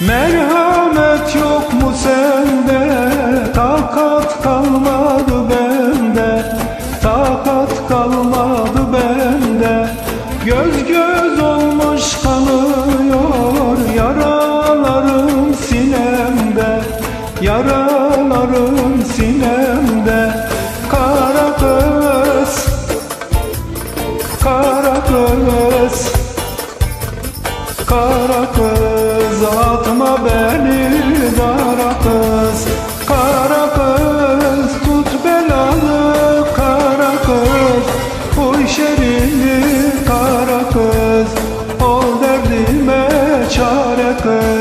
Merhamet yok mu sende? Takat kalmadı bende. Takat kalmadı bende. Göz göz olmuş kanıyor Yaralarım sinemde. Yaralarım sinemde. Kara Ağlama beni dara kız Kara kız. Tut belalı Kara kız. Uy şerini Kara kız. Ol derdime çare kız.